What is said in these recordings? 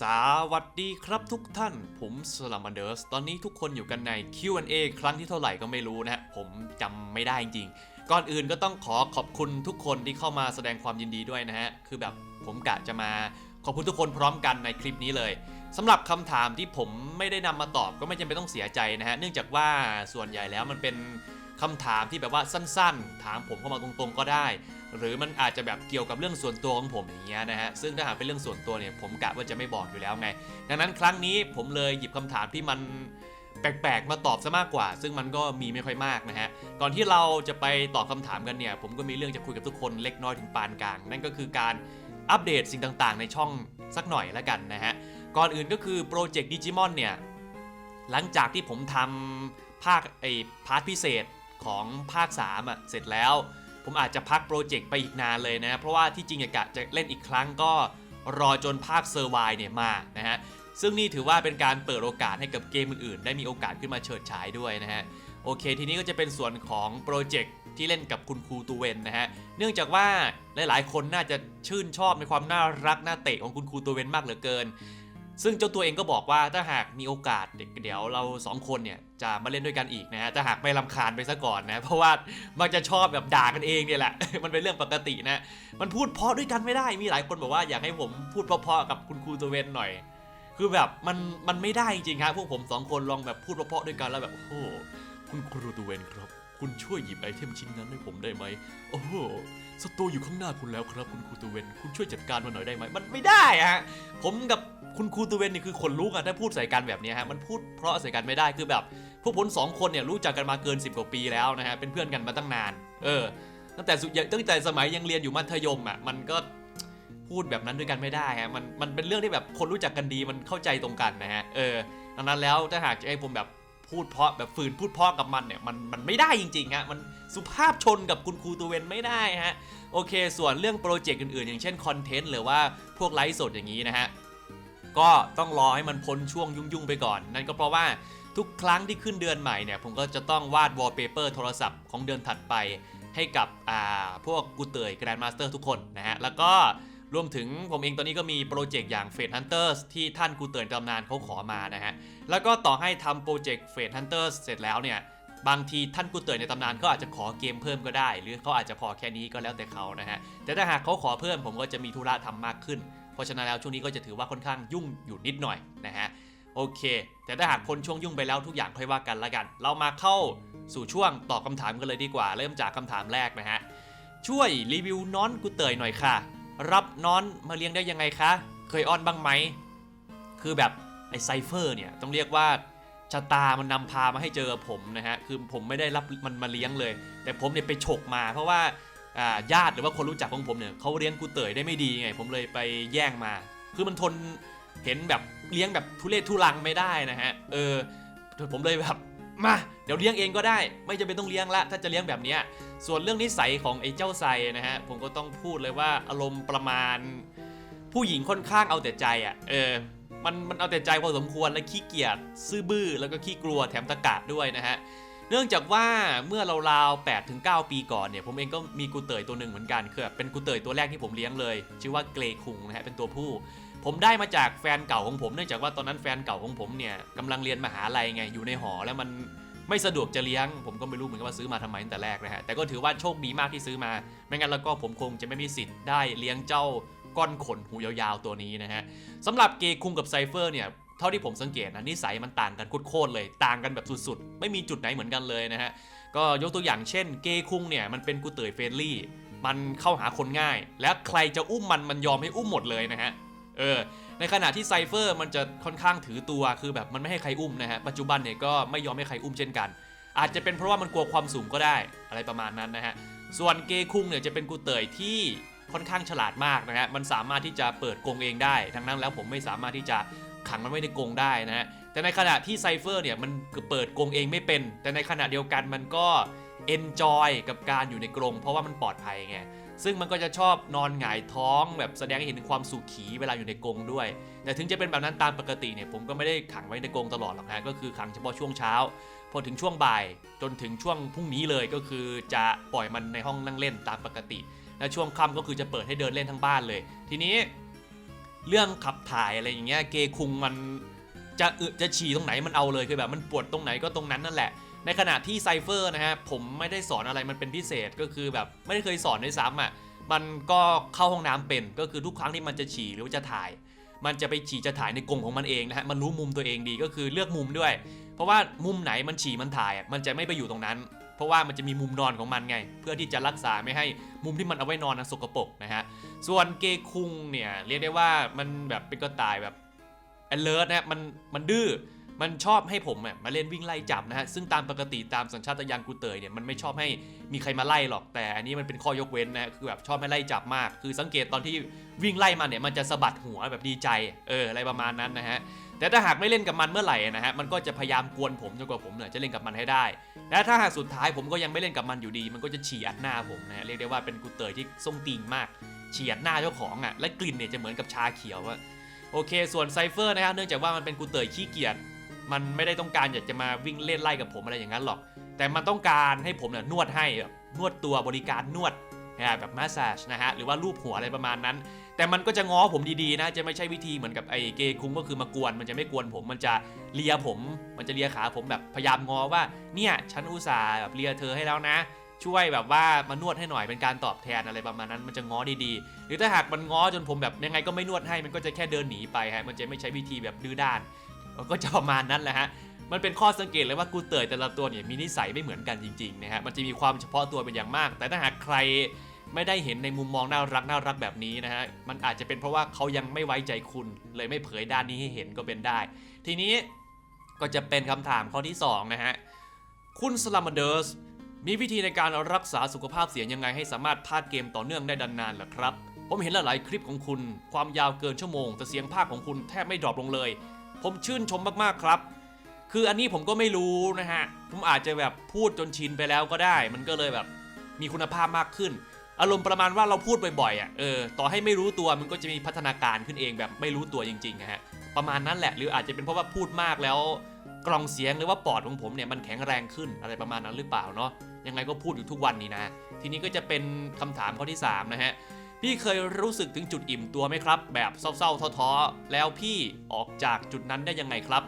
สวัสดีครับทุกท่าน ผมสลามันเดอร์ส ตอนนี้ทุกคนอยู่กันใน Q&A ครั้งที่เท่าไหร่ก็ไม่รู้นะฮะ ผมจำไม่ได้จริงๆ ก่อนอื่นก็ต้องขอขอบคุณทุกคนที่เข้ามาแสดงความยินดีด้วยนะฮะ คือแบบผมกะจะมาขอบคุณทุกคนพร้อมกันในคลิปนี้เลยสำหรับคำถามที่ผมไม่ได้นำมาตอบก็ไม่จำเป็นต้องเสียใจนะฮะ เนื่องจากว่าส่วนใหญ่แล้วมันเป็นคำถามที่แบบว่าสั้น ๆ ถามผมเข้ามาตรงๆก็ได้ หรือมันอาจจะแบบเกี่ยวกับเรื่องส่วนตัวของผมอย่างเงี้ยนะฮะซึ่งถ้าหากเป็นเรื่องส่วนตัวเนี่ยผมกะว่าจะไม่บอกอยู่แล้วไง ดังนั้นครั้งนี้ผมเลยหยิบคำถามที่มันแปลกๆ มาตอบซะมากกว่า ซึ่งมันก็มีไม่ค่อยมากนะฮะ ก่อนที่เราจะไปตอบคำถามกันเนี่ย ผมก็มีเรื่องจะคุยกับทุกคนเล็กน้อยถึงปานกลาง นั่นก็คือการอัปเดตสิ่งต่างๆ ในช่องสักหน่อยแล้วกันนะฮะ ก่อนอื่นก็คือโปรเจกต์ดิจิมอนเนี่ย หลังจากที่ผมทำภาคไอพาร์ทพิเศษของภาค3อะเสร็จแล้ว ผมอาจจะพักโปรเจกต์ไปอีกนานเลยนะ เพราะว่าที่จริงอยากจะเล่นอีกครั้งก็รอจนภาคเซอร์ไวเนี่ยมานะฮะซึ่งนี่ถือว่าเป็นการเปิดโอกาสให้กับเกมอื่นๆ ได้มีโอกาสขึ้นมาเฉิดฉายด้วยนะฮะโอเค ทีนี้ก็จะเป็นส่วนของโปรเจกต์ที่เล่นกับคุณครูตูเวนนะฮะเนื่องจากว่าหลายๆ คนน่าจะชื่นชอบในความน่ารักน่าเตะของคุณครูตูเวนมากเหลือเกิน ซึ่งเจ้าตัวเองก็บอกว่าถ้าหากมีโอกาสเดี๋ยวเราสองคนเนี่ยจะมาเล่นด้วยกันอีกนะฮะถ้าหากไม่ลำคาญไปซะก่อนนะ เพราะว่ามักจะชอบแบบด่ากันเองเนี่ยแหละ มันเป็นเรื่องปกตินะ มันพูดเพราะด้วยกันไม่ได้มีหลายคนบอกว่าอยากให้ผมพูดเพราะๆกับคุณครูตัวเวนหน่อย คือแบบมันมันไม่ได้จริงๆครับพวกผมสองคนลองแบบพูดเพราะๆด้วยกันแล้วแบบโอ้โหคุณครูตัวเวนครับ คุณช่วยหยิบไอเทมชิ้นนั้นให้ผมได้ไหมโอ้โหศัตรูอยู่ข้างหน้าคุณแล้วครับ คุณครูตัวเวนคุณช่วยจัดการมันหน่อยได้ไหมมันไม่ได้อะฮะผมกับ คุณครูตูเวนนี่คือคนรู้กันถ้าพูดใส่กันแบบนี้ฮะมันพูดเพราะใส่กันไม่ได้คือแบบ พวกผมสองคนเนี่ยรู้จักกันมาเกิน 10 กว่าปีแล้วนะฮะเป็นเพื่อนกันมาตั้งนาน เออ ตั้งแต่ตั้งแต่สมัยยังเรียนอยู่มัธยมอะมันก็พูดแบบนั้นด้วยกันไม่ได้ฮะมันมันเป็นเรื่องที่แบบคนรู้จักกันดีมันเข้าใจตรงกันนะฮะเออดังนั้นแล้วถ้าหากจะให้ผมแบบพูดเพราะแบบฝืนพูดเพราะกับมันเนี่ยมันมันไม่ได้จริงๆฮะมันสุภาพชนกับคุณครูตูเวนไม่ได้ฮะโอเค ส่วนเรื่องโปรเจกต์อื่นๆ อย่างเช่นคอนเทนต์หรือว่าพวกไลฟ์สดอย่างนี้นะฮะ ก็ต้องรอให้มันพ้นช่วงยุ่งๆไปก่อน นั่นก็เพราะว่าทุกครั้งที่ขึ้นเดือนใหม่เนี่ยผมก็จะต้องวาดวอลเปเปอร์โทรศัพท์ของเดือนถัดไป ให้กับอ่าพวกกูเตยแกรนด์มาสเตอร์ทุกคนนะฮะ แล้วก็รวมถึงผมเองตอนนี้ก็มีโปรเจกต์อย่าง f a t e Hunters ที่ท่านกูเตยตำนานเขาขอมานะฮะ แล้วก็ต่อให้ทำโปรเจกต์ f a t e Hunters เสร็จแล้วเนี่ยบางทีท่านกูเตยในตำนานก็อาจจะขอเกมเพิ่มก็ได้ หรือเขาอาจจะพอแค่นี้ก็แล้วแต่เขานะฮะแต่ถ้าหากเขาขอเพิ่มผมก็จะมีธุระทำมากขึ้น เพราะฉะนั้นแล้วช่วงนี้ก็จะถือว่าค่อนข้างยุ่งอยู่นิดหน่อยนะฮะโอเค แต่ถ้าหากพ้นช่วงยุ่งไปแล้วทุกอย่างค่อยว่ากันละกัน เรามาเข้าสู่ช่วงตอบคำถามกันเลยดีกว่า เริ่มจากคำถามแรกนะฮะช่วยรีวิวน้อนกูเตยหน่อยค่ะ รับน้อนมาเลี้ยงได้ยังไงคะ เคยอ้อนบ้างไหม คือแบบไอ้ไซเฟอร์เนี่ยต้องเรียกว่าชะตามันนำพามาให้เจอผมนะฮะ คือผมไม่ได้รับมันมาเลี้ยงเลย แต่ผมเนี่ยไปฉกมาเพราะว่า ญาติหรือว่าคนรู้จักของผมเนี่ยเขาเลี้ยงกูเตยได้ไม่ดีไง ผมเลยไปแย่งมา คือมันทนเห็นแบบเลี้ยงแบบทุเรศทุลังไม่ได้นะฮะ เออ ผมเลยแบบมาเดี๋ยวเลี้ยงเองก็ได้ ไม่จำเป็นต้องเลี้ยงละถ้าจะเลี้ยงแบบเนี้ยส่วนเรื่องนิสัยของไอ้เจ้าไซนะฮะผมก็ต้องพูดเลยว่าอารมณ์ประมาณ ผู้หญิงค่อนข้างเอาแต่ใจอะ่ะเออมันมันเอาแต่ใจพอสมควรและขี้เกียจซื่อบื้อแล้วก็ขี้กลัวแถมตะกะด้วยนะฮะ เนื่องจากว่าเมื่อราวๆ8ถึง9ปีก่อนเนี่ยผมเองก็มีกูเตยตัวหนึ่งเหมือนกันคือเป็นกูเตยตัวแรกที่ผมเลี้ยงเลย ชื่อว่าเกรคุงนะฮะเป็นตัวผู้ ผมได้มาจากแฟนเก่าของผม เนื่องจากว่าตอนนั้นแฟนเก่าของผมเนี่ยกำลังเรียนมหาลัยไงอยู่ในหอแล้วมันไม่สะดวกจะเลี้ยง ผมก็ไม่รู้เหมือนกันว่าซื้อมาทำไมตั้งแต่แรกนะฮะแต่ก็ถือว่าโชคดีมากที่ซื้อมา ไม่งั้นแล้วก็ผมคงจะไม่มีสิทธิ์ได้เลี้ยงเจ้าก้อนขนหูยาวๆตัวนี้นะฮะสำหรับเกคุงกับไซเฟอร์เนี่ย ท่าที่ผมสังเกตนะนิสัยมันต่างกันโคตรเลย ต่างกันแบบสุดๆ ไม่มีจุดไหนเหมือนกันเลยนะฮะ ก็ยกตัวอย่างเช่น เกคุงเนี่ยมันเป็นกูเตยเฟรนลี่ มันเข้าหาคนง่าย และใครจะอุ้มมันมันยอมให้อุ้มหมดเลยนะฮะ เออ ในขณะที่ไซเฟอร์มันจะค่อนข้างถือตัวคือแบบมันไม่ให้ใครอุ้มนะฮะ ปัจจุบันเนี่ยก็ไม่ยอมให้ใครอุ้มเช่นกัน อาจจะเป็นเพราะว่ามันกลัวความสูงก็ได้อะไรประมาณนั้นนะฮะ ส่วนเกคุงเนี่ยจะเป็นกูเตยที่ค่อนข้างฉลาดมากนะฮะ มันสามารถที่จะเปิดกรงเองได้ ทั้งนั้นแล้วผมไม่สามารถที่จะ ขังมันไว้ในกรงได้นะฮะแต่ในขณะที่ไซเฟอร์เนี่ยมันเปิดกรงเองไม่เป็น แต่ในขณะเดียวกันมันก็เอนจอยกับการอยู่ในกรงเพราะว่ามันปลอดภัยไงซึ่งมันก็จะชอบนอนหงายท้องแบบแสดงให้เห็นถึงความสุขีเวลาอยู่ในกรงด้วย แต่ถึงจะเป็นแบบนั้นตามปกติเนี่ยผมก็ไม่ได้ขังไว้ในกรงตลอดหรอกฮะก็คือขังเฉพาะช่วงเช้า พอถึงช่วงบ่ายจนถึงช่วงพรุ่งนี้เลยก็คือจะปล่อยมันในห้องนั่งเล่นตามปกติ และช่วงค่ำก็คือจะเปิดให้เดินเล่นทั้งบ้านเลย ทีนี้ เรื่องขับถ่ายอะไรอย่างเงี้ยเกคุงมันจะอึจะฉี่ตรงไหนมันเอาเลยคือแบบมันปวดตรงไหนก็ตรงนั้นนั่นแหละ ในขณะที่ไซเฟอร์นะฮะผมไม่ได้สอนอะไรมันเป็นพิเศษก็คือแบบไม่ได้เคยสอนด้วยซ้ำอะมันก็เข้าห้องน้ำเป็นก็คือทุกครั้งที่มันจะฉี่หรือว่าจะถ่าย มันจะไปฉี่จะถ่ายในกรงของมันเองนะฮะมันรู้มุมตัวเองดีก็คือเลือกมุมด้วย เพราะว่ามุมไหนมันฉี่มันถ่ายอะมันจะไม่ไปอยู่ตรงนั้น เพราะว่ามันจะมีมุมนอนของมันไง เพื่อที่จะรักษาไม่ให้มุมที่มันเอาไว้นอนนะสกปรกนะฮะส่วนเกคุงเนี่ยเรียกได้ว่ามันแบบเป็นกระต่ายแบบ alert นะฮะมันมันดื้อมันชอบให้ผมอะมาเล่นวิ่งไล่จับนะฮะ ซึ่งตามปกติตามสัญชาตญาณกูเตยเนี่ยมันไม่ชอบให้มีใครมาไล่หรอก แต่อันนี้มันเป็นข้อยกเว้นนะฮะคือแบบชอบให้ไล่จับมาก คือสังเกตตอนที่วิ่งไล่มันเนี่ยมันจะสะบัดหัวแบบดีใจ เอออะไรประมาณนั้นนะฮะ แต่ถ้าหากไม่เล่นกับมันเมื่อไหร่นะฮะมันก็จะพยายามกวนผมจนกว่าผมเนี่ยจะเล่นกับมันให้ได้ และถ้าหากสุดท้ายผมก็ยังไม่เล่นกับมันอยู่ดี มันก็จะฉี่อัดหน้าผมนะฮะเรียกได้ว่าเป็นกุเตยที่ทรงติงมากฉี่อัดหน้าเจ้าของอะและกลิ่นเนี่ยจะเหมือนกับชาเขียวอะโอเค ส่วนไซเฟอร์นะฮะเนื่องจากว่ามันเป็นกุเตยขี้เกียจมันไม่ได้ต้องการอยากจะมาวิ่งเล่นไล่กับผมอะไรอย่างนั้นหรอก แต่มันต้องการให้ผมเนี่ยนวดให้แบบนวดตัวบริการนวดนะฮะแบบมาสซาจนะฮะหรือว่ารูปหัวอะไรประมาณนั้น แต่มันก็จะง้อผมดีๆนะ จะไม่ใช่วิธีเหมือนกับไอ้เกย์คุ้งก็คือมากวน มันจะไม่กวนผม มันจะเลียผม มันจะเลียขาผมแบบพยายามง้อว่า เนี่ยฉันอุตส่าห์แบบเลียเธอให้แล้วนะ ช่วยแบบว่ามานวดให้หน่อยเป็นการตอบแทนอะไรประมาณนั้น มันจะง้อดีๆ หรือถ้าหากมันง้อจนผมแบบยังไงก็ไม่นวดให้ มันก็จะแค่เดินหนีไปฮะ มันจะไม่ใช้วิธีแบบดื้อด้าน ก็จะประมาณนั้นแหละฮะมันเป็นข้อสังเกตเลยว่ากูเตยแต่ละตัวเนี่ยมีนิสัยไม่เหมือนกันจริงๆนะฮะ มันจะมีความเฉพาะตัวเป็นอย่างมาก แต่ถ้าหากใคร ไม่ได้เห็นในมุมมองน่ารักน่ารักแบบนี้นะฮะ มันอาจจะเป็นเพราะว่าเขายังไม่ไว้ใจคุณ เลยไม่เผยด้านนี้ให้เห็นก็เป็นได้ ทีนี้ก็จะเป็นคำถามข้อที่ 2 นะฮะ คุณสลัมเดอร์สมีวิธีในการรักษาสุขภาพเสียงยังไงให้สามารถพากเกมต่อเนื่องได้ดันนานล่ะครับ ผมเห็นหลายๆคลิปของคุณ ความยาวเกินชั่วโมง แต่เสียงภาคของคุณแทบไม่ดรอปลงเลย ผมชื่นชมมากๆครับ คืออันนี้ผมก็ไม่รู้นะฮะ ผมอาจจะแบบพูดจนชินไปแล้วก็ได้ มันก็เลยแบบมีคุณภาพมากขึ้น อารมณ์ประมาณว่าเราพูดบ่อยๆอะเออต่อให้ไม่รู้ตัวมันก็จะมีพัฒนาการขึ้นเองแบบไม่รู้ตัวจริงๆนะฮะประมาณนั้นแหละหรืออาจจะเป็นเพราะว่าพูดมากแล้วกล่องเสียงหรือว่าปอดของผมเนี่ยมันแข็งแรงขึ้นอะไรประมาณนั้นหรือเปล่าเนาะยังไงก็พูดอยู่ทุกวันนี้นะ ทีนี้ก็จะเป็นคำถามข้อที่ 3 นะฮะพี่เคยรู้สึกถึงจุดอิ่มตัวไหมครับ แบบเศร้าๆท้อๆแล้วพี่ออกจากจุดนั้นได้ยังไงครับ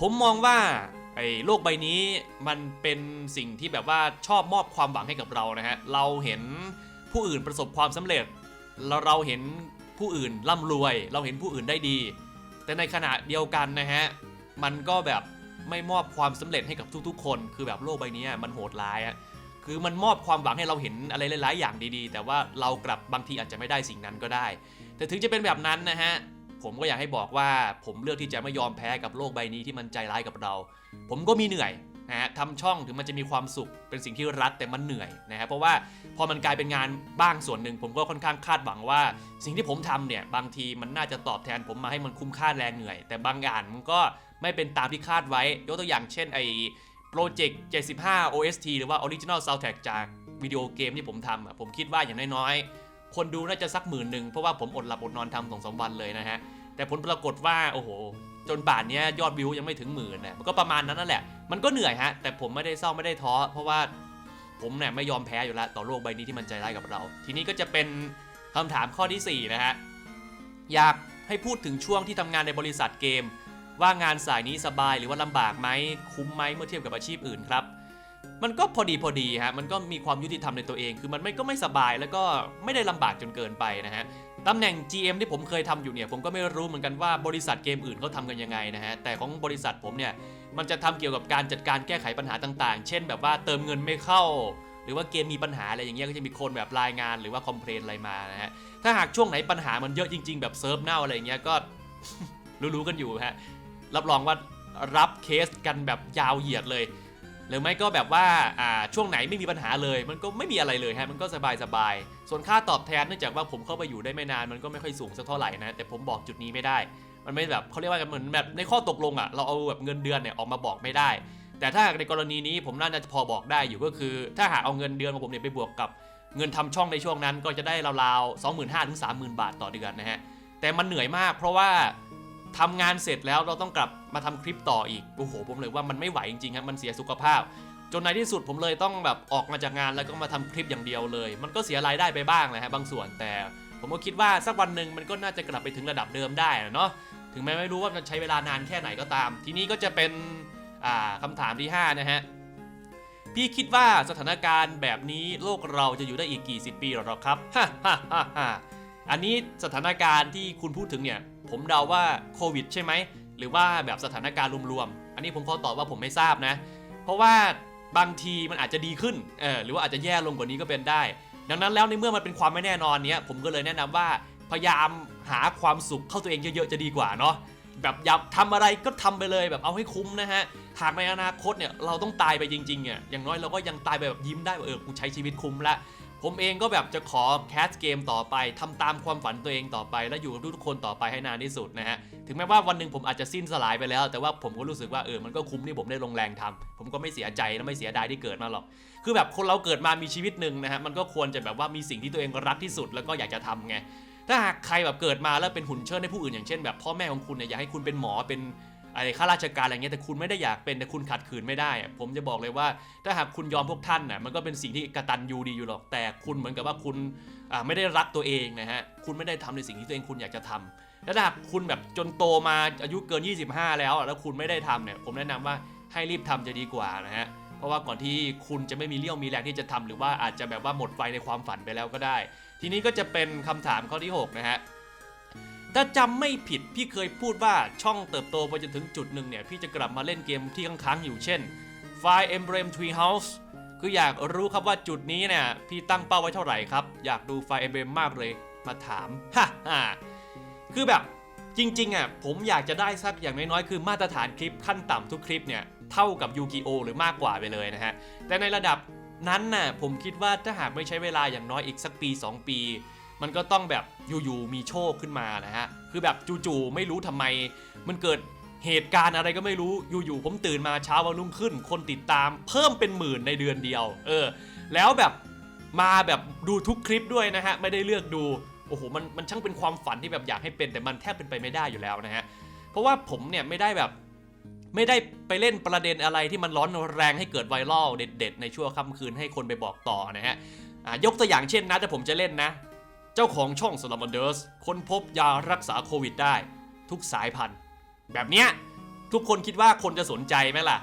ผมมองว่า ไอ้โลกใบนี้มันเป็นสิ่งที่แบบว่าชอบมอบความหวังให้กับเรานะฮะ เราเห็นผู้อื่นประสบความสำเร็จ เราเราเห็นผู้อื่นร่ำรวย เราเห็นผู้อื่นได้ดี แต่ในขณะเดียวกันนะฮะ มันก็แบบไม่มอบความสำเร็จให้กับทุกๆ คน คือแบบโลกใบนี้มันโหดร้ายอะคือมันมอบความหวังให้เราเห็นอะไรหลาย ๆ อย่างดีๆ แต่ว่าเรากลับบางทีอาจจะไม่ได้สิ่งนั้นก็ได้ แต่ถึงจะเป็นแบบนั้นนะฮะ ผมก็อยากให้บอกว่าผมเลือกที่จะไม่ยอมแพ้กับโลกใบนี้ที่มันใจร้ายกับเรา ผมก็มีเหนื่อยนะฮะทำช่องถึงมันจะมีความสุขเป็นสิ่งที่รักแต่มันเหนื่อยนะฮะเพราะว่าพอมันกลายเป็นงานบ้างส่วนหนึ่ง ผมก็ค่อนข้างคาดหวังว่า สิ่งที่ผมทำเนี่ยบางทีมันน่าจะตอบแทนผมมาให้มันคุ้มค่าแรงเหนื่อย แต่บางอย่างมันก็ไม่เป็นตามที่คาดไว้ ยกตัวอย่างเช่นไอ้โปรเจกต์75 OST หรือว่า Original Soundtrack จากวิดีโอเกมที่ผมทำผมคิดว่าอย่างน้อยๆ คนดูน่าจะสักหมื่นหนึ่งเพราะว่าผมอดหลับอดนอนทำสองสามวันเลยนะฮะ แต่ผลปรากฏว่าโอ้โห จนป่านเนี้ยยอดวิวยังไม่ถึงหมื่นนะมันก็ประมาณนั้นนั่นแหละ มันก็เหนื่อยฮะ แต่ผมไม่ได้เศร้าไม่ได้ท้อ เพราะว่าผมเนี่ยไม่ยอมแพ้อยู่แล้วต่อโลกใบนี้ที่มันใจร้ายกับเรา ทีนี้ก็จะเป็นคำถามข้อทีสี่ 4 นะฮะ อยากให้พูดถึงช่วงที่ทำงานในบริษัทเกม ว่างานสายนี้สบายหรือว่าลำบากไหมคุ้มไหมเมื่อเทียบกับอาชีพอื่นครับ มันก็พอดีพอดีฮะมันก็มีความยุติธรรมในตัวเอง คือมันไม่ก็ไม่สบายแล้วก็ไม่ได้ลำบากจนเกินไปนะฮะตำแหน่ง GM ที่ผมเคยทำอยู่เนี่ยผมก็ไม่รู้เหมือนกันว่าบริษัทเกมอื่นเขาทำกันยังไงนะฮะแต่ของบริษัทผมเนี่ยมันจะทำเกี่ยวกับการจัดการแก้ไขปัญหาต่าง ๆ เช่น แบบว่าเติมเงินไม่เข้า หรือว่าเกมมีปัญหาอะไรอย่างเงี้ยก็จะมีคนแบบรายงานหรือว่าคอมเพลนอะไรมานะฮะถ้าหากช่วงไหนปัญหามันเยอะจริง ๆ แบบเซิร์ฟเน่าอะไรอย่างเงี้ยก็รู้ๆกันอยู่ฮะรับรองว่ารับเคสกันแบบยาวเหยียดเลย หรือไม่ก็แบบว่าอ่าช่วงไหนไม่มีปัญหาเลย มันก็ไม่มีอะไรเลยฮะมันก็สบายสบายส่วนค่าตอบแทนเนื่องจากว่าผมเข้าไปอยู่ได้ไม่นานมันก็ไม่ค่อยสูงสักเท่าไหร่นะแต่ผมบอกจุดนี้ไม่ได้ มันไม่แบบเขาเรียกว่าเหมือนแบบในข้อตกลงอะเราเอาแบบเงินเดือนเนี่ยออกมาบอกไม่ได้ แต่ถ้าในกรณีนี้ผมน่าจะพอบอกได้อยู่ก็คือ ถ้าหากเอาเงินเดือนของผมเนี่ยไปบวกกับเงินทำช่องในช่วงนั้นก็จะได้ราวๆ25,000ถึง30,000 บาทต่อเดือนนะฮะแต่มันเหนื่อยมากเพราะว่า ทำงานเสร็จแล้วเราต้องกลับมาทำคลิปต่ออีก โอ้โห ผมเลยว่ามันไม่ไหวจริงๆครับ มันเสียสุขภาพ จนในที่สุดผมเลยต้องแบบออกมาจากงานแล้วก็มาทำคลิปอย่างเดียวเลย มันก็เสียรายได้ไปบ้างนะฮะบางส่วน แต่ผมก็คิดว่าสักวันหนึ่งมันก็น่าจะกลับไปถึงระดับเดิมได้นะเนาะ ถึงแม้ไม่รู้ว่ามันใช้เวลานานแค่ไหนก็ตาม ทีนี้ก็จะเป็นอ่าคำถามที่ 5 นะฮะ พี่คิดว่าสถานการณ์แบบนี้โลกเราจะอยู่ได้อีกกี่สิบปีหรอครับฮ่าฮ่าฮ่าอันนี้สถานการณ์ที่คุณพูดถึงเนี่ย ผมเดาว่าโควิดใช่ไหม หรือว่าแบบสถานการณ์รวมๆ อันนี้ผมขอตอบว่าผมไม่ทราบนะ เพราะว่าบางทีมันอาจจะดีขึ้นเออหรือว่าอาจจะแย่ลงกว่านี้ก็เป็นได้ ดังนั้นแล้วในเมื่อมันเป็นความไม่แน่นอนเนี้ยผมก็เลยแนะนำว่าพยายามหาความสุขเข้าตัวเองเยอะๆจะดีกว่าเนาะแบบอยากทำอะไรก็ทำไปเลยแบบเอาให้คุ้มนะฮะ หากในอนาคตเนี่ยเราต้องตายไปจริงๆเนี่ยอย่างน้อยเราก็ยังตายไปแบบยิ้มได้ว่าเออกูใช้ชีวิตคุ้มละ ผมเองก็แบบจะขอแคสเกมต่อไปทำตามความฝันตัวเองต่อไป และอยู่กับทุกคนต่อไปให้นานที่สุดนะฮะ ถึงแม้ว่าวันหนึ่งผมอาจจะสิ้นสลายไปแล้ว แต่ว่าผมก็รู้สึกว่าเออ มันก็คุ้มที่ผมได้ลงแรงทำผมก็ไม่เสียใจและไม่เสียดายที่เกิดมาหรอก คือแบบคนเราเกิดมามีชีวิตหนึ่งนะฮะ มันก็ควรจะแบบว่ามีสิ่งที่ตัวเองรักที่สุดแล้วก็อยากจะทำไง ถ้าหากใครแบบเกิดมาแล้วเป็นหุ่นเชิดให้ผู้อื่นอย่างเช่นแบบพ่อแม่ของคุณเนี่ยอยากให้คุณเป็นหมอเป็น อะไรข้าราชการอะไรเงี้ยแต่คุณไม่ได้อยากเป็นแต่คุณขัดขืนไม่ได้ ผมจะบอกเลยว่า ถ้าหากคุณยอมพวกท่านน่ะมันก็เป็นสิ่งที่กตัญญูดีอยู่หรอก แต่คุณเหมือนกับว่าคุณไม่ได้รักตัวเองนะฮะคุณไม่ได้ทำในสิ่งที่ตัวเองคุณอยากจะทำแล้วถ้าหากคุณแบบจนโตมาอายุเกิน 25 แล้ว แล้วคุณไม่ได้ทำเนี่ยผมแนะนำว่าให้รีบทำจะดีกว่านะฮะเพราะว่าก่อนที่คุณจะไม่มีเรี่ยวมีแรงที่จะทำหรือว่าอาจจะแบบว่าหมดไฟในความฝันไปแล้วก็ได้ ทีนี้ก็จะเป็นคำถามข้อที่ 6 นะฮะ ถ้าจำไม่ผิดพี่เคยพูดว่าช่องเติบโตไปจนถึงจุดหนึ่งเนี่ย พี่จะกลับมาเล่นเกมที่ค้างๆอยู่เช่น Fire Emblem Tree House คืออยากรู้ครับว่าจุดนี้เนี่ย พี่ตั้งเป้าไว้เท่าไหร่ครับ อยากดู Fire Emblem มากเลยมาถามฮ่าฮ่าคือแบบจริงๆอะผมอยากจะได้สักอย่างน้อยๆ คือมาตรฐานคลิปขั้นต่ำทุกคลิปเนี่ยเท่ากับยูกิโอหรือมากกว่าไปเลยนะฮะแต่ในระดับนั้นน่ะผมคิดว่าถ้าหากไม่ใช้เวลาอย่างน้อยอีกสักปี 2 ปี มันก็ต้องแบบอยู่ๆมีโชคขึ้นมานะฮะคือแบบจู่ๆไม่รู้ทำไม มันเกิดเหตุการณ์อะไรก็ไม่รู้อยู่ๆผมตื่นมาเช้าวันรุ่งขึ้น คนติดตามเพิ่มเป็นหมื่นในเดือนเดียว เออ แล้วแบบมาแบบดูทุกคลิปด้วยนะฮะไม่ได้เลือกดูโอ้โหมันมันช่างเป็นความฝันที่แบบอยากให้เป็นแต่มันแทบเป็นไปไม่ได้อยู่แล้วนะฮะเพราะว่าผมเนี่ยไม่ได้แบบไม่ได้ไปเล่นประเด็นอะไรที่มันร้อนแรงให้เกิดไวรัลเด็ด ๆ ในชั่วค่ำคืนให้คนไปบอกต่อนะฮะยกตัวอย่างเช่นนะถ้าผมจะเล่นนะ เจ้าของช่องสลัมบันเดอร์สค้นพบยารักษาโควิดได้ ทุกสายพันธุ์ แบบเนี้ยทุกคนคิดว่าคนจะสนใจไหมล่ะ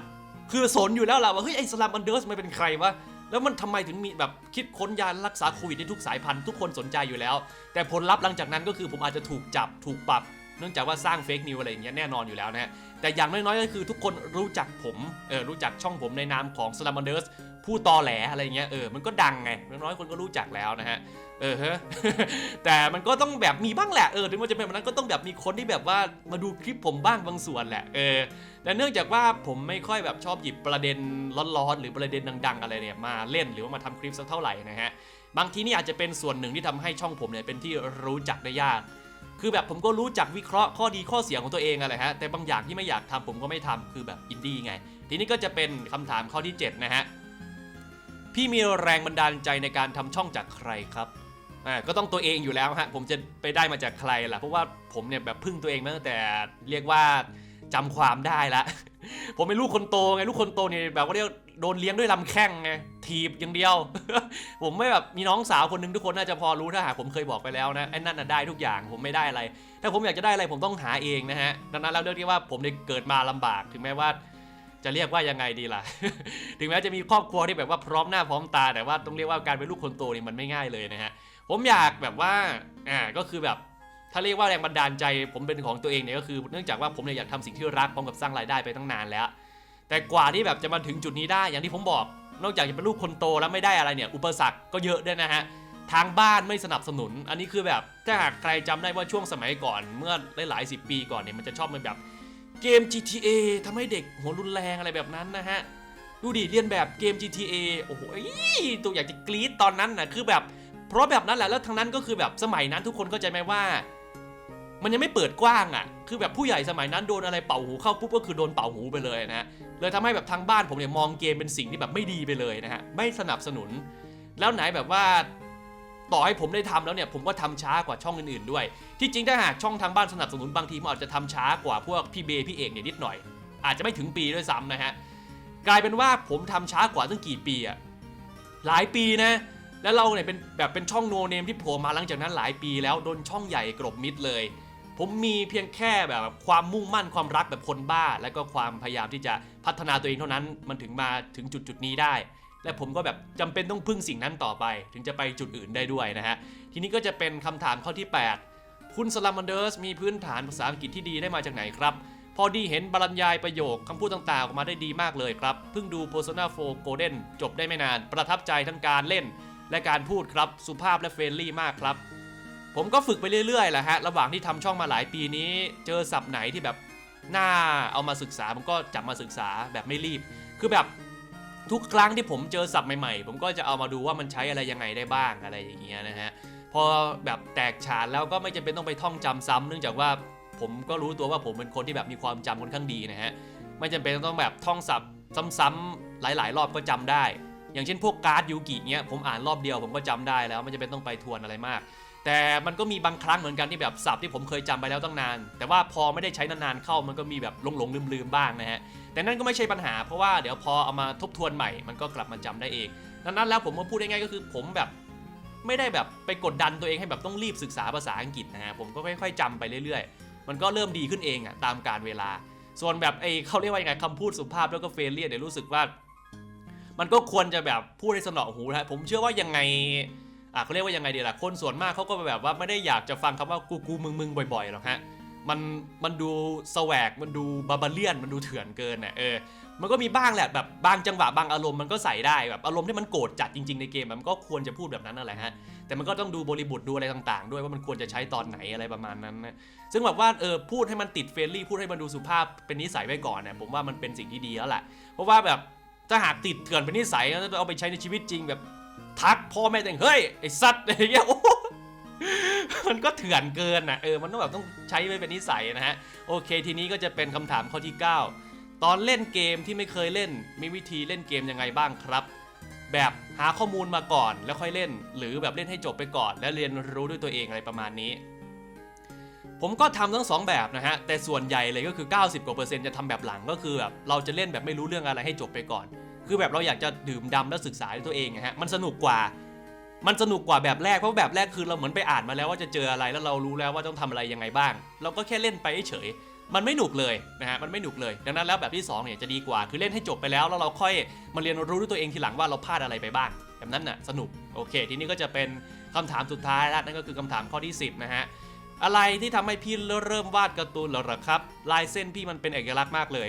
คือสนอยู่แล้วล่ะว่าเฮ้ยไอ้สลัมบันเดอร์สมันเป็นใครวะแล้วมันทำไมถึงมีแบบคิดค้นยารักษาโควิดได้ทุกสายพันธุ์ทุกคนสนใจอยู่แล้ว แต่ผลลัพธ์หลังจากนั้นก็คือผมอาจจะถูกจับถูกปรับเนื่องจากว่าสร้างเฟกนิวอะไรอย่างเงี้ยแน่นอนอยู่แล้วนะฮะแต่อย่างน้อยๆก็คือทุกคนรู้จักผมเออรู้จักช่องผมในนามของ s l a m a n d e r s ผู้ตอแหลอะไรเงี้ยเออมันก็ดังไงน้อยคนก็รู้จักแล้วนะฮะเออฮ้แต่มันก็ต้องแบบมีบ้างแหละเออถึงมันจะเป็นแบบนั้นก็ต้องแบบมีคนที่แบบว่ามาดูคลิปผมบ้างบางส่วนแหละเออแต่เนื่องจากว่าผมไม่ค่อยแบบชอบหยิบประเด็นร้อนๆหรือประเด็นดัง ๆ อะไรเนี่ยมาเล่นหรือว่ามาทำคลิปสักเท่าไหร่นะฮะบางทีนี่อาจจะเป็นส่วนหนึ่งที่ทำให้ช่องผมเนี่ยเป็นที่รู้จักได้ยากคือแบบผมก็รู้จักวิเคราะห์ข้อดีข้อเสียของตัวเองอะไรฮะแต่บางอย่างที่ไม่อยากทำผมก็ไม่ทำคือแบบอินดี้ไง ทีนี้ก็จะเป็นคำถามข้อที่ 7 นะฮะ พี่มีแรงบันดาลใจในการทำช่องจากใครครับอ่าก็ต้องตัวเองอยู่แล้วฮะผมจะไปได้มาจากใครล่ะเพราะว่าผมเนี่ยแบบพึ่งตัวเองมาตั้งแต่เรียกว่าจำความได้ละ ผมเป็นลูกคนโตไงลูกคนโตเนี่ยแบบว่าเรียกโดนเลี้ยงด้วยลำแข้งไงถีบอย่างเดียว ผมไม่แบบมีน้องสาวคนหนึงทุกคนน่าจะพอรู้ถ้าหากผมเคยบอกไปแล้วนะไอ้นั่นน่ะได้ทุกอย่างผมไม่ได้อะไร ถ้าผมอยากจะได้อะไรผมต้องหาเองนะฮะดังนั้นแล้วเรื่องที่ว่าผมได้เกิดมาลำบากถึงแม้ว่า จะเรียกว่ายังไงดีล่ะ ถึงแม้จะมีครอบครัวที่แบบว่าพร้อมหน้าพร้อมตา แต่ว่าต้องเรียกว่าการเป็นลูกคนโตนี่มันไม่ง่ายเลยนะฮะ ผมอยากแบบว่า อ่า ก็คือแบบ ถ้าเรียกว่าแรงบันดาลใจ ผมเป็นของตัวเองเนี่ยก็คือ เนื่องจากว่าผมเนี่ยอยากทำสิ่งที่รักพร้อมกับสร้างรายได้ไปตั้งนานแล้ว แต่กว่าที่แบบจะมาถึงจุดนี้ได้ อย่างที่ผมบอก นอกจากจะเป็นลูกคนโตแล้วไม่ได้อะไรเนี่ย อุปสรรคก็เยอะด้วยนะฮะ ทางบ้านไม่สนับสนุน อันนี้คือแบบ ถ้าหากใครจำได้ว่าช่วงสมัยก่อน เมื่อหลายๆสิบปีก่อนเนี่ย มันจะชอบมันแบบ เกม GTA ทำให้เด็กหัวรุนแรงอะไรแบบนั้นนะฮะ ดูดิเรียนแบบเกม GTA โอ้โหตัวอยากจะกรี๊ดตอนนั้นนะคือแบบ เพราะแบบนั้นแหละแล้วทางนั้นก็คือแบบสมัยนั้นทุกคนเข้าใจไหมว่า มันยังไม่เปิดกว้างอะ คือแบบผู้ใหญ่สมัยนั้นโดนอะไรเป่าหูเข้าปุ๊บก็คือโดนเป่าหูไปเลยนะฮะเลยทำให้แบบทางบ้านผมเนี่ยมองเกมเป็นสิ่งที่แบบไม่ดีไปเลยนะฮะไม่สนับสนุน แล้วไหนแบบว่า ต่อให้ผมได้ทำแล้วเนี่ยผมก็ทำช้ากว่าช่องอื่นๆด้วย ที่จริงถ้าหากช่องทางบ้านสนับสนุนบางทีมันอาจจะทำช้ากว่าพวกพี่เบย์พี่เอกเนี่ยนิดหน่อย อาจจะไม่ถึงปีด้วยซ้ำนะฮะกลายเป็นว่าผมทำช้ากว่าตั้งกี่ปีอะหลายปีนะแล้วเราเนี่ยเป็นแบบเป็นช่องโนเนมที่โผล่มาหลังจากนั้นหลายปีแล้วโดนช่องใหญ่กลบมิดเลย ผมมีเพียงแค่แบบความมุ่งมั่นความรักแบบคนบ้า แล้วก็ความพยายามที่จะพัฒนาตัวเองเท่านั้นมันถึงมาถึงจุดจุดนี้ได้ และผมก็แบบจำเป็นต้องพึ่งสิ่งนั้นต่อไป ถึงจะไปจุดอื่นได้ด้วยนะฮะ ทีนี้ก็จะเป็นคำถามข้อที่ 8 คุณสลัมมันเดอร์สมีพื้นฐานภาษาอังกฤษที่ดีได้มาจากไหนครับ พอดีเห็นบรรยายประโยคคำพูดต่างๆ ออกมาได้ดีมากเลยครับ เพิ่งดู Persona 4 Golden จบได้ไม่นาน ประทับใจทั้งการเล่น และการพูดครับสุภาพและเฟรนลี่มากครับ ผมก็ฝึกไปเรื่อยๆแหละฮะระหว่างที่ทำช่องมาหลายปีนี้ เจอศัพท์ไหนที่แบบน่าเอามาศึกษาผมก็จับมาศึกษาแบบไม่รีบ คือแบบ ทุกครั้งที่ผมเจอศัพท์ใหม่ๆ ผมก็จะเอามาดูว่ามันใช้อะไรยังไงได้บ้างอะไรอย่างเงี้ยนะฮะพอแบบแตกฉานแล้วก็ไม่จำเป็นต้องไปท่องจำซ้ำเนื่องจากว่าผมก็รู้ตัวว่าผมเป็นคนที่แบบมีความจำค่อนข้างดีนะฮะไม่จำเป็นต้องแบบท่องศัพท์ซ้ำๆหลาย ๆ รอบก็จำได้ อย่างเช่นพวกการ์ดยูกิเงี้ยผมอ่านรอบเดียวผมก็จำได้แล้วไม่จำเป็นต้องไปทวนอะไรมาก แต่มันก็มีบางครั้งเหมือนกันที่แบบศัพท์ที่ผมเคยจำไปแล้วตั้งนาน แต่ว่าพอไม่ได้ใช้นานๆเข้ามันก็มีแบบหลงๆลืมๆบ้างนะฮะ แต่นั่นก็ไม่ใช่ปัญหาเพราะว่าเดี๋ยวพอเอามาทบทวนใหม่มันก็กลับมาจำได้เองดังนั้นแล้วผมก็พูดง่ายๆก็คือผมแบบไม่ได้แบบไปกดดันตัวเองให้แบบต้องรีบศึกษาภาษาอังกฤษนะฮะผมก็ค่อยๆจำไปเรื่อยๆ มันก็เริ่มดีขึ้นเองอะตามการเวลา ส่วนแบบไอ้เขาเรียกว่ายังไงคำพูดสุภาพแล้วก็เฟรนลี่เนี่ยรู้สึกว่า มันก็ควรจะแบบพูดให้สนอหูนะผมเชื่อว่ายังไงอะเขาเรียกว่ายังไงดีล่ะคนส่วนมากเขาก็แบบว่าไม่ได้อยากจะฟังคำว่ากูกูมึงมึงบ่อยๆหรอกฮะ มันมันดูสแวกมันดูบาบาเลียนมันดูเถื่อนเกินน่ะเออมันก็มีบ้างแหละแบบบางจังหวะบางอารมณ์มันก็ใส่ได้แบบอารมณ์ที่มันโกรธจัดจริงๆในเกมมันก็ควรจะพูดแบบนั้นนั่นแหละฮะแต่มันก็ต้องดูบริบทดูอะไรต่างๆ ด้วยว่ามันควรจะใช้ตอนไหนอะไรประมาณนั้นนะซึ่งแบบว่าเออพูดให้มันติดเฟรนลี่พูดให้มันดูสุภาพเป็นนิสัยไว้ก่อนเนี่ยผมว่ามันเป็นสิ่งที่ดีแล้วแหละเพราะว่าแบบถ้าหากติดเถื่อนเป็นนิสัยแล้วเอาไปใช้ในชีวิตจริงแบบทักพ่อแม่แต่งเฮ้ยไอสัตว์อะไรเงี้ยโอ้โห มันก็เถื่อนเกินนะเออมันต้องแบบต้องใช้ไว้เป็นนิสัยนะฮะโอเค ทีนี้ก็จะเป็นคำถามข้อที่ 9 ตอนเล่นเกมที่ไม่เคยเล่น มีวิธีเล่นเกมยังไงบ้างครับ แบบหาข้อมูลมาก่อนแล้วค่อยเล่น หรือแบบเล่นให้จบไปก่อน แล้วเรียนรู้ด้วยตัวเองอะไรประมาณนี้ผมก็ทำทั้งสองแบบนะฮะ แต่ส่วนใหญ่เลยก็คือ 90กว่าเปอร์เซ็นต์จะทำแบบหลังก็คือแบบเราจะเล่นแบบไม่รู้เรื่องอะไรให้จบไปก่อน คือแบบเราอยากจะดื่มด่ำและศึกษาด้วยตัวเองนะฮะ มันสนุกกว่า มันสนุกกว่าแบบแรกเพราะแบบแรกคือเราเหมือนไปอ่านมาแล้วว่าจะเจออะไรแล้วเรารู้แล้วว่าต้องทำอะไรยังไงบ้าง เราก็แค่เล่นไปเฉยมันไม่หนุกเลยนะฮะ มันไม่หนุกเลย ดังนั้นแล้วแบบที่สองเนี่ยจะดีกว่า คือเล่นให้จบไปแล้วแล้วเราค่อยมาเรียนรู้ด้วยตัวเองทีหลังว่าเราพลาดอะไรไปบ้าง แบบนั้นน่ะสนุก โอเค ทีนี้ก็จะเป็นคำถามสุดท้ายแล้วนั่นก็คือคำถามข้อที่ 10 นะฮะ อะไรที่ทำให้พี่เริ่มวาดการ์ตูนเหรอครับ ลายเส้นพี่มันเป็นเอกลักษณ์มากเลย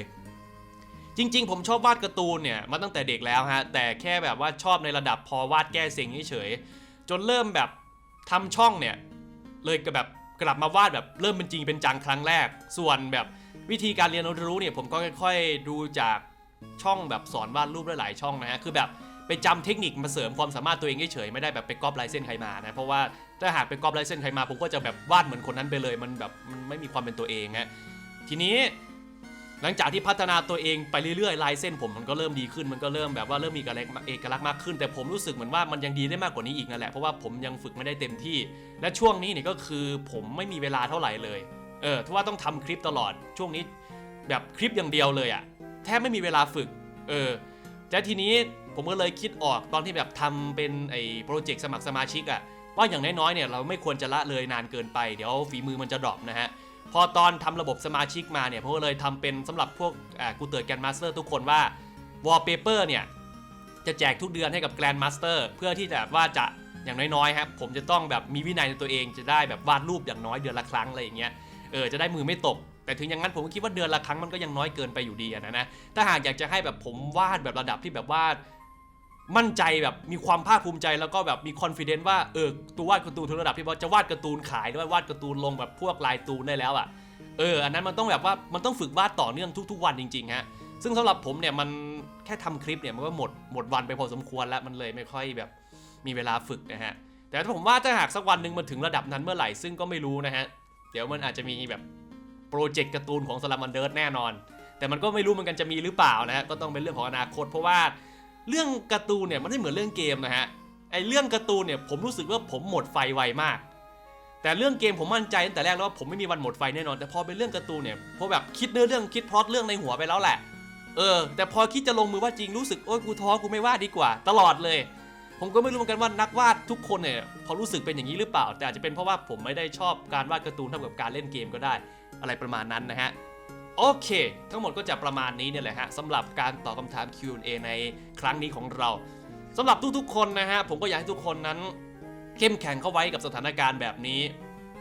จริง ๆ ผมชอบวาดการ์ตูนเนี่ยมาตั้งแต่เด็กแล้วฮะแต่แค่แบบว่าชอบในระดับพอวาดแก้เซ็งเฉยๆจนเริ่มแบบทำช่องเนี่ยเลยก็แบบกลับมาวาดแบบเริ่มเป็นจริงเป็นจังครั้งแรก ส่วนแบบวิธีการเรียนรู้เนี่ยผมก็ค่อย ๆ ดูจากช่องแบบสอนวาดรูปหลายๆช่องนะฮะคือแบบไปจำเทคนิคมาเสริมความสามารถตัวเองเฉยๆไม่ได้แบบไปก๊อปลายเส้นใครมานะเพราะว่าถ้าหากไปก๊อปลายเส้นใครมาผมก็จะแบบวาดเหมือนคนนั้นไปเลย มันแบบมันไม่มีความเป็นตัวเองฮะทีนี้ หลังจากที่พัฒนาตัวเองไปเรื่อยๆลายเส้นผมมันก็เริ่มดีขึ้นมันก็เริ่มแบบว่าเริ่มมีเอกลักษณ์มากขึ้น แต่ผมรู้สึกเหมือนว่ามันยังดีได้มากกว่านี้อีกนั่นแหละเพราะว่าผมยังฝึกไม่ได้เต็มที่ และช่วงนี้เนี่ยก็คือผมไม่มีเวลาเท่าไหร่เลยเออเพราะว่าต้องทำคลิปตลอดช่วงนี้แบบคลิปอย่างเดียวเลยอะแทบไม่มีเวลาฝึกเออแต่ทีนี้ผมก็เลยคิดออกตอนที่แบบทำเป็นไอ้โปรเจกต์สมัครสมาชิกอะว่าอย่างน้อยๆเนี่ยเราไม่ควรจะละเลยนานเกินไปเดี๋ยวฝีมือมันจะดรอปนะฮะ พอตอนทำระบบสมาชิกมาเนี่ยผมก็เลยทำเป็นสำหรับพวกกูเติร์ดแกรนมาสเตอร์ทุกคนว่าวอลเปเปอร์เนี่ย จะแจกทุกเดือนให้กับแกรนมาสเตอร์เพื่อที่จะว่าจะอย่างน้อยๆครับผมจะต้องแบบมีวินัยในตัวเองจะได้แบบวาดรูปอย่างน้อยเดือนละครั้งอะไรอย่างเงี้ยเออจะได้มือไม่ตก แต่ถึงอย่างนั้นผมก็คิดว่าเดือนละครั้งมันก็ยังน้อยเกินไปอยู่ดีนะนะถ้าหากอยากจะให้แบบผมวาดแบบระดับที่แบบว่า มั่นใจแบบมีความภาคภูมิใจแล้วก็แบบมีคอนฟ idence ว่าเออตัววาดการ์ตูนถึงระดับที่ว่าจะวาดการ์ตูนขายด้วยวาดการ์ตูนลงแบบพวกลายตูนได้แล้วอะเอออันนั้นมันต้องแบบว่ามันต้องฝึกวาดต่อเนื่องทุก ๆ วันจริงๆฮะซึ่งสำหรับผมเนี่ยมันแค่ทำคลิปเนี่ยมันก็หมดหมดวันไปพอสมควรแล้วมันเลยไม่ค่อยแบบมีเวลาฝึกนะฮะแต่ถ้าผมว่าถ้าหากสักวันหนึ่งมันถึงระดับนั้นเมื่อไหร่ซึ่งก็ไม่รู้นะฮะเดี๋ยวมันอาจจะมีแบบโปรเจกต์การ์ตูนของสลัมมันเดิร์แน่นอน แต่มันก็ไม่รู้เหมือนกันจะมีหรือเปล่านะฮะก็ต้องเป็นเรื่องของอนาคตเพราะว่า เรื่องการ์ตูนเนี่ยมันไม่เหมือนเรื่องเกมนะฮะไอเรื่องการ์ตูนเนี่ยผมรู้สึกว่าผมหมดไฟไวมาก แต่เรื่องเกมผมมั่นใจตั้งแต่แรกแล้วว่าผมไม่มีวันหมดไฟแน่นอน แต่พอเป็นเรื่องการ์ตูนเนี่ยพอแบบคิดเนื้อเรื่องคิดพล็อตเรื่องในหัวไปแล้วแหละ เออ แต่พอคิดจะลงมือว่าจริงรู้สึกโอ๊ยกูท้อกูไม่วาดดีกว่า ตลอดเลย ผมก็ไม่รู้เหมือนกันว่านักวาดทุกคนเนี่ยเขารู้สึกเป็นอย่างนี้หรือเปล่า แต่อาจจะเป็นเพราะว่าผมไม่ได้ชอบการวาดการ์ตูนเท่ากับการเล่นเกมก็ได้ อะไรประมาณนั้นนะฮะ โอเค ทั้งหมดก็จะประมาณนี้เนี่ยแหละฮะสำหรับการตอบคำถาม Q&A ในครั้งนี้ของเราสำหรับทุกๆคนนะฮะผมก็อยากให้ทุกคนนั้น เข้มแข็งเข้าไว้กับสถานการณ์แบบนี้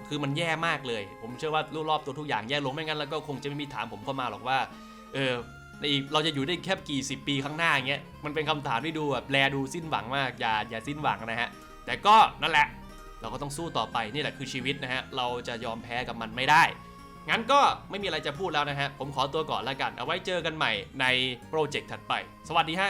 คือมันแย่มากเลย ผมเชื่อว่ารูปรอบตัวทุกอย่างแย่ลงไม่งั้นแล้วก็คงจะไม่มีถามผมเข้ามาหรอกว่าเออในอีกเราจะอยู่ได้แค่กี่สิบปีข้างหน้าอย่างเงี้ยมันเป็นคำถามที่ดูแบบแลดูสิ้นหวังมากอย่าอย่าสิ้นหวังนะฮะแต่ก็นั่นแหละ เราก็ต้องสู้ต่อไปนี่แหละคือชีวิตนะฮะเราจะยอมแพ้กับมันไม่ได้ งั้นก็ไม่มีอะไรจะพูดแล้วนะฮะ ผมขอตัวก่อนแล้วกัน เอาไว้เจอกันใหม่ในโปรเจกต์ถัดไป สวัสดีฮะ